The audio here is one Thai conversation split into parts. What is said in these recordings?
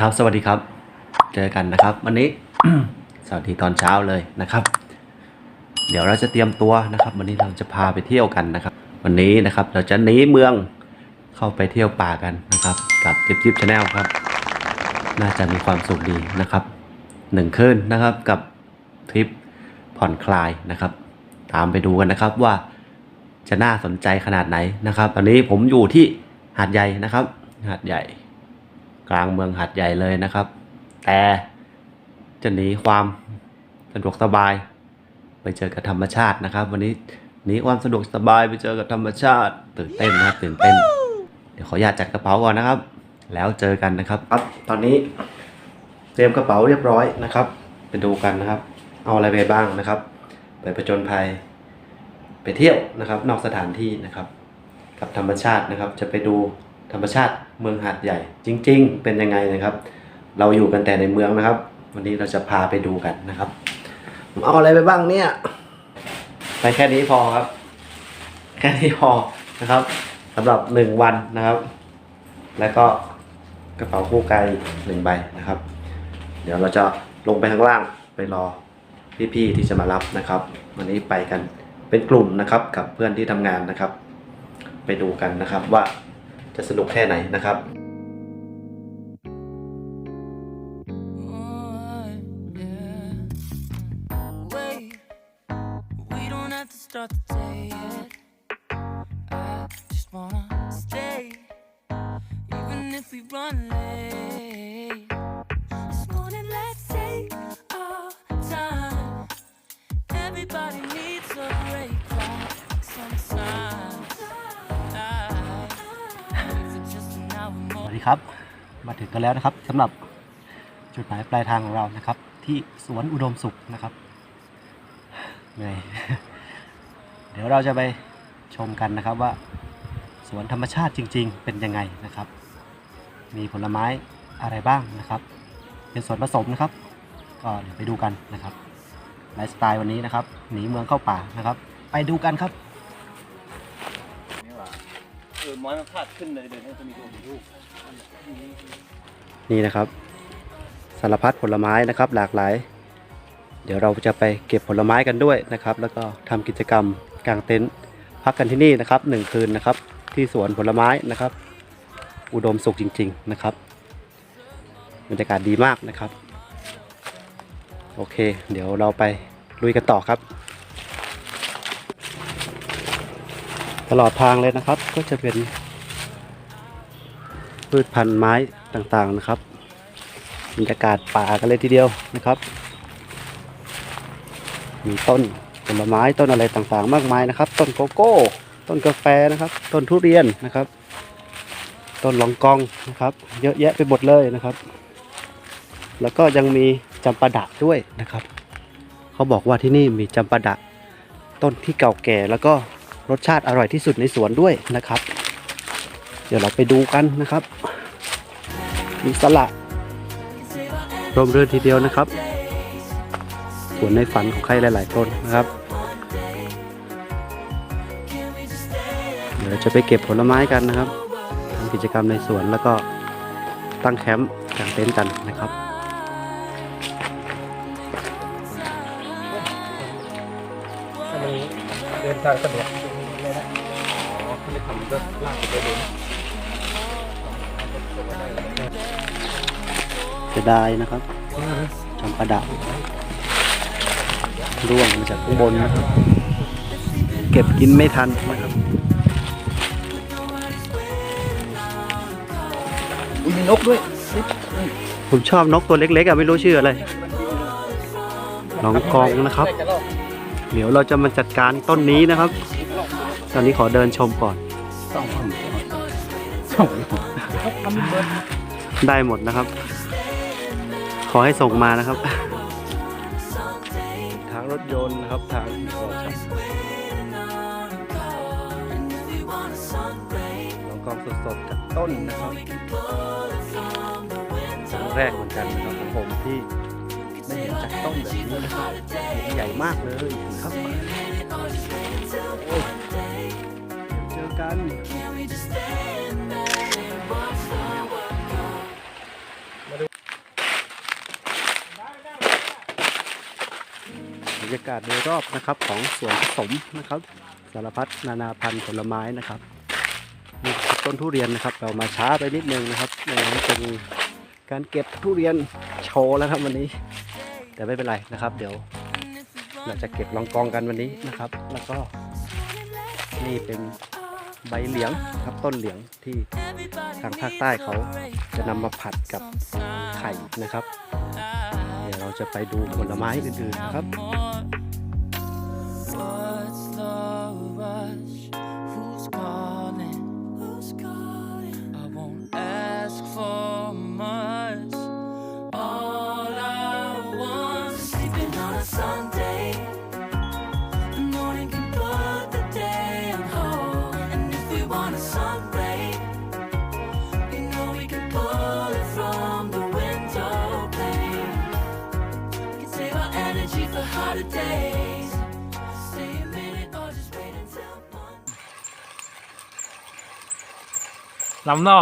ครับ สวัสดีครับ เจอกันนะครับ วันนี้ สวัสดีตอนเช้าเลยนะครับ เดี๋ยวเราจะเตรียมตัวนะครับ วันนี้เราจะพาไปเที่ยวกันนะครับ วันนี้นะครับเราจะหนีเมืองเข้าไปเที่ยวป่ากันนะครับ กับจิ๊บจิ๊บชาแนลครับ น่าจะมีความสุขดีนะครับหนึ่งคืนนะครับกับทริปผ่อนคลายนะครับ ตามไปดูกันนะครับว่าจะน่าสนใจขนาดไหนนะครับ ตอนนี้ผมอยู่ที่หาดใหญ่นะครับ หาดใหญ่ กลางเมืองหาดใหญ่เลยนะครับ แต่จะหนีความสะดวกสบาย ไปเจอกับธรรมชาตินะครับ วันนี้หนีความสะดวกสบายไปเจอกับธรรมชาติตื่นเต้นนะครับตื่นเต้น เดี๋ยวขออนุญาตจัดกระเป๋าก่อนนะครับ แล้วเจอกันนะครับครับตอนนี้เตรียมกระเป๋าเรียบร้อยนะครับไปดูกันนะครับ เอาอะไรไปบ้างนะครับ ไปประจนภัย ไปเที่ยวนะครับ นอกสถานที่นะครับ กับธรรมชาตินะครับ จะไปดูธรรมชาติ เมืองหาดใหญ่ จริง ๆ เป็นยังไงนะครับ เราอยู่กันแต่ในเมืองนะครับ วันนี้เราจะพาไปดูกันนะครับผมเอาอะไรไปบ้างเนี่ย ไปแค่นี้พอครับ แค่นี้พอนะครับสำหรับหนึ่งวันนะครับ แล้วก็กระเป๋าคู่กายหนึ่งใบนะครับ เดี๋ยวเราจะลงไปข้างล่างไปรอพี่ๆที่จะมารับนะครับ วันนี้ไปกันเป็นกลุ่มนะครับกับเพื่อนที่ทำงานนะครับ ไปดูกันนะครับว่า จะสนุกแค่ไหนนะครับ Oh, yeah. Wait, we don't have ดีครับ มาถึงกันแล้วนะครับสำหรับจุดหมายปลายทางของเรานะครับ ที่สวนอุดมสุขนะครับเหนื่อยเดี๋ยวเราจะไปชมกันนะครับว่า สวนธรรมชาติจริง ๆ เป็นยังไงนะครับ มีผลไม้อะไรบ้างนะครับ เป็นสวนผสมนะครับ ก็เดี๋ยวไปดูกันนะครับไลฟ์สไตล์วันนี้นะครับหนีเมืองเข้าป่านะครับ ไปดูกันครับ เออไม้มันพาดขึ้นเลยเดี๋ยวนี้จะมีตัวมีลูกนี่นะครับ สารพัดผลไม้นะครับ หลากหลาย เดี๋ยวเราจะไปเก็บผลไม้กันด้วยนะครับ แล้วก็ทำกิจกรรมกางเต็นท์พักกันที่นี่นะครับหนึ่งคืนนะครับ ที่สวนผลไม้นะครับ อุดมสุขจริง ๆนะครับบรรยากาศดีมากนะครับ โอเค เดี๋ยวเราไปลุยกันต่อครับ ตลอดทางเลยนะครับ ก็จะเป็นพืชพันธุ์ไม้ต่างๆนะครับบรรยากาศป่ากันเลยทีเดียวนะครับ มีต้นผลไม้ต้นอะไรต่างๆ มากมายนะครับ ต้นโกโก้ ต้นกาแฟนะครับ ต้นทุเรียนนะครับ ต้นลองกองนะครับ เยอะแยะไปหมดเลยนะครับ แล้วก็ยังมีจำปาดะด้วยนะครับ เขาบอกว่าที่นี่มีจำปาดะ ต้นที่เก่าแก่แล้วก็ รสชาติอร่อยที่สุดในสวนด้วยนะครับ เดี๋ยวเราไปดูกันนะครับ มีสละร่มรื่นทีเดียวนะครับสวนในฝันของใครหลายๆต้นนะครับ เดี๋ยวเราจะไปเก็บผลไม้กันนะครับทำกิจกรรมในสวนแล้วก็ตั้งแคมป์กางเต็นท์กันนะครับเดินทางสะดวก อ๋อเขาไม่ทำรถลากไปเลยจะได้นะครับจำปาดะร่วงมาจากข้างบนนะครับ เก็บกินไม่ทันนะครับอุ้ยมีนกด้วยผมชอบนกตัวเล็กๆอะไม่รู้ชื่ออะไรน้องกองนะครับจะลอกเดี๋ยวเราจะมาจัดการต้นนี้นะครับ ตอนนี้ขอเดินชมก่อน สองคนสองคนเบิร์ดได้หมดนะครับ ขอให้ส่งมานะครับ ทางรถยนต์นะครับทางน้องกองสดๆจากต้นนะครับครั้งแรกเหมือนกันนะครับของผมที่ได้เห็นจากต้นแบบนี้นะครับใหญ่มากเลยครับ กัน บรรยากาศโดยรอบนะครับของสวนผสมนะครับสารพัดนานาพันธุ์ผลไม้นะครับนี่ต้นทุเรียนนะครับ เรามาช้าไปนิดนึงนะครับนี่เป็นการเก็บทุเรียนโชว์แล้วครับวันนี้ แต่ไม่เป็นไรนะครับ เดี๋ยวเราจะเก็บลองกองกันวันนี้นะครับ แล้วก็นี่เป็น ใบเหลียงครับต้นเหลียงที่ทางภาคใต้เขาจะนำมาผัดกับไข่นะครับ เดี๋ยวเราจะไปดูผลไม้อื่นๆนะครับ if we want a sun ray, we know we can pull it from the window pane. We can save our energy for harder days. Stay a minute or just wait until one. ลำนอ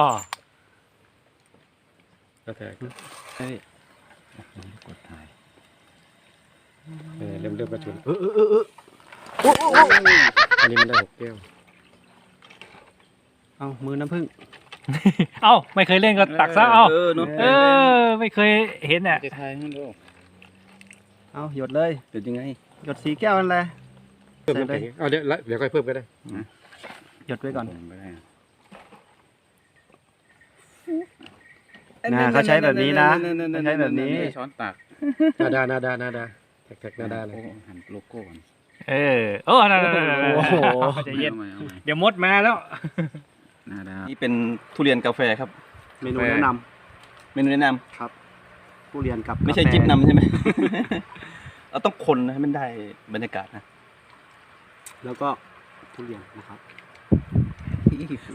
ก็แต่เฮ้ยเออเริ่มเริ่มกระชุนเออ เออเออเอออันนี้มันได้หกแก้วเอามือน้ำผึ้ง เอ้าไม่เคยเล่นก็ตักซะเอ้าเออเนาะเออ ไม่เคยเห็นอะจะทายให้ดูเอาหยดเลยเป็นยังไงหยดสีแก้วนั่นแหละ เพิ่มใส่น้ำไปแข็งเอาเดี๋ยวละเดี๋ยวค่อยเพิ่มก็ได้หยดไว้ก่อนไปได้นะเขาใช้แบบนี้นะเขาใช้แบบนี้ ช้อนตักนาดานาดานาดาแท็กแท็กนาดาเลย โอ้หันโลโก้ก่อนเออโอ้นั่นนั่นนั่นนั่นโอ้โห ใจเย็นอาใหม่เอาใหม่เดี๋ยวมดมาแล้ว นาดานี่เป็นทุเรียนกาแฟครับ เมนูแนะนเมนูแนะนำครับทุเรียนกับำไม่ใช่กาแฟจิ๊บนำใช่ไหม เราต้องคนนะให้มันได้บรรยากาศนะ แล้วก็ทุเรียนนะครับ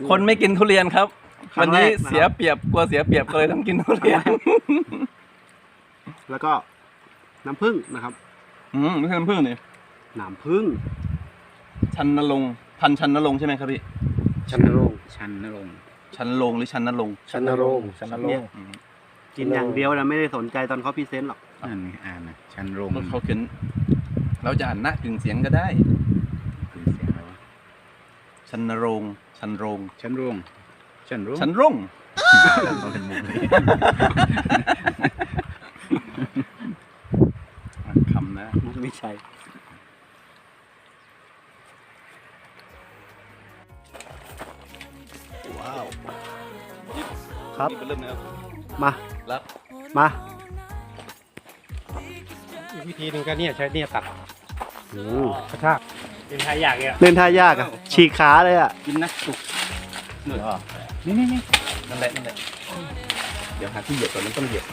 คนไม่กินทุเรียนครับ ครั้วันงแรนี้กนะครับ เสียเปรียบกลัวเสียเปรียบก็เลยต้องกินทุเรียนแล้วก็น้ำผึ้งนะครับอืมไม่ใช่น้ำผึ้งนี่น้ำผึ้งชันนรงค์พันชันนรงค์ใช่ไหมครับพี่ชันนรงค์ ชันนรงค์ชันลงค์หรือชันนรงค์ชันนรงค์ชันนรงค์อืมกินอย่างเดียวนะไม่ได้สนใจตอนเขาพรีเซนต์หรอกนั่นไงอ่านนะชันรงค์เขาเขียนเราจะอ่านหน้ากึ่งเสียงก็ได้คือเสียงอะไรวะชันนรงค์ชันโรงชันรงค์ชันรงค์ชันร่งเขาเป็นมุกเลยคำนะไม่ใช่ ครับ นี่เป็นเริ่มนะครับมา รับมาอีกวิธีหนึ่งก็เนี่ยใช้เนี่ยตัดโอ้กระชากเป็นทายอยากเนี่ยเล่นท่ายากอะฉีกขาเลยอะกินนะสุกเหนื่อยนี่นี่นี่นั่นแหละนั่นแหละเดี๋ยวหาที่เหยียบก่อนมันต้องเหยียบ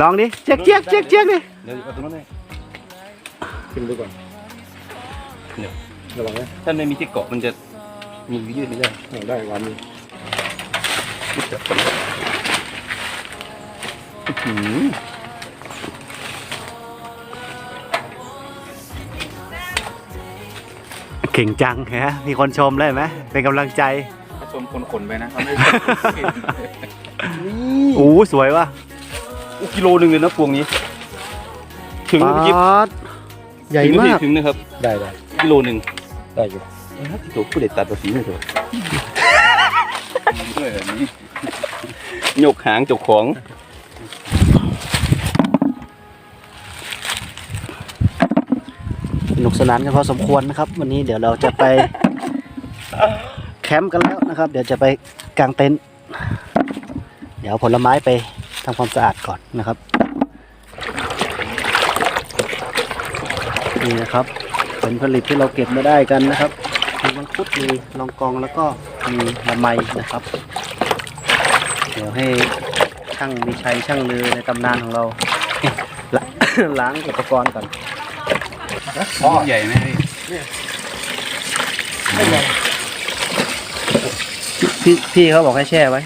ลองดิเจ๊กเจ๊กเจ๊กเจ๊กดิเดี๋ยวเอาตรงนั้นเลยขึ้นดูก่อนเนี่ยระวังนะถ้าไม่มีที่เกาะมันจะมียืดไม่ได้เอาได้วันนี้ยึด จับกันอื้อหือเก่งจังฮะมีคนชมเลยไหมเป็นกำลังใจผสมคนขนไปนะเขาไม่โอ้สวยว่ะอู้กิโลหนึ่งเลยนะพวงนี้ ถึงป๊ายิบดใหญ่ถึงมาพี่กถึงนะครับ ได้ได้กิโลหนึ่งได้อยู่ถูกผู้เด็ดตัดภาษีหน่อยเถอะด้วยแบบนี้ ยกหางจ้าของ สนุกสนานกันพอสมควรนะครับ วันนี้เดี๋ยวเราจะไปแคมป์กันแล้วนะครับ เดี๋ยวจะไปกางเต็นท์เดี๋ยวผลไม้ไปทำความสะอาดก่อนนะครับ นี่นะครับผลผลิตที่เราเก็บมาได้กันนะครับมีมังคุดมีลองกองแล้วก็มีละไมนะครับ เดี๋ยวให้ช่างมีชัยช่างลือในตำนานของเรา ล้างอุปกรณ์ก่อนใหญ่ไหมพี่พี่พี่เขาบอกให้แช่ไว้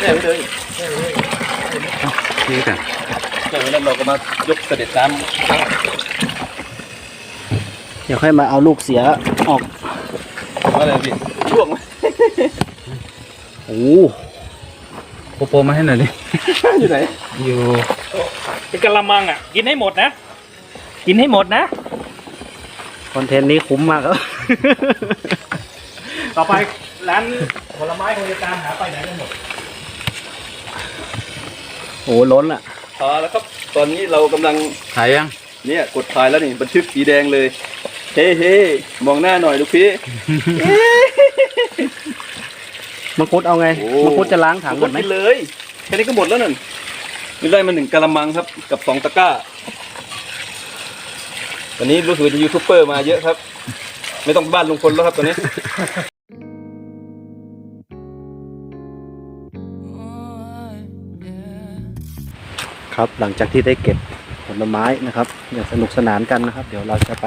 แน่ไปเลยพี่กันแน่ไปแล้วเราก็มายกเสด็จน้เดี๋ยวค่อยมาเอาลูกเสียออกำว่าอะไรพี่ช่วงไหมโอ้ โปโปมาให้หน่อยดิอยู่ไหน อยู่เป็นกะละมังอะ กินให้หมดนะ กินให้หมดนะ คอนเทนต์นี้คุ้มมากครับ ต่อไปร้านผลไม้คงจะตามหาไปไหนกันหมดโอ้ล้นอะพอแล้วครับ ตอนนี้เรากำลังถ่ายยัง เนี่ยกดถ่ายแล้วนี่บันทึกสีแดงเลย เฮ้เฮ้มองหน้าหน่อยลูกพี่ มังคุดเอาไงโอ้มังคุดจะล้างถังก่อนไหมกินเลย แค่นี้ก็หมดแล้วนั่นนี่ได้มาหนึ่งกะละมังครับ กับสองตะกร้าตอนนี้รู้สึกว่าจะยูทูบเบอร์มาเยอะครับ ไม่ต้องไปบ้านลุงพลแล้วครับตอนนี้ครับหลังจากที่ได้เก็บผลไม้นะครับอย่างสนุกสนานกันนะครับ เดี๋ยวเราจะไป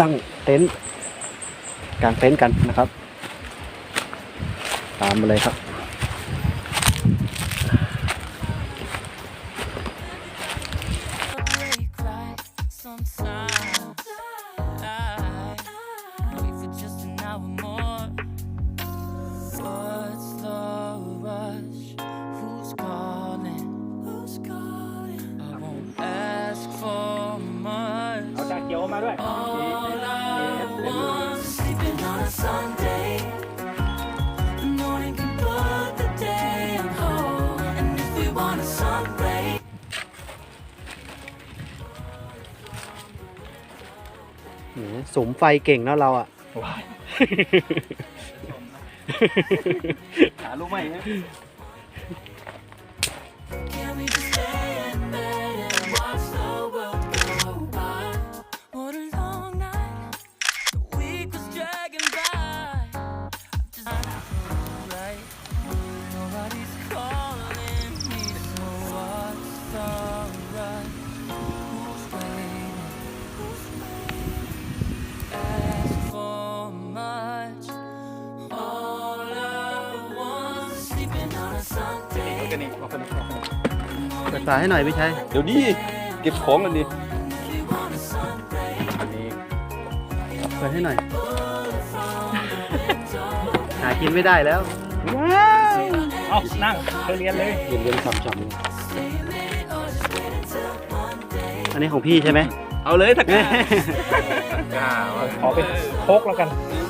ตั้งเต็นท์กางเต็นท์กันนะครับ ตามมาเลยครับ สุมไฟเก่งแล้วเราอะหารู้ไหมฮะาให้หน่อยพี่ชัยเดี๋ยวดิเก็บของกันดิเปิดให้หน่อย หากินไม่ได้แล้วเอานั่งเธอเรียนเลยเย็นเย็นฉ่ำฉ่ำอันนี้ของพี่ใช่ไหมเอาเลยถ้าขอเป็นโคกแล้วกันเ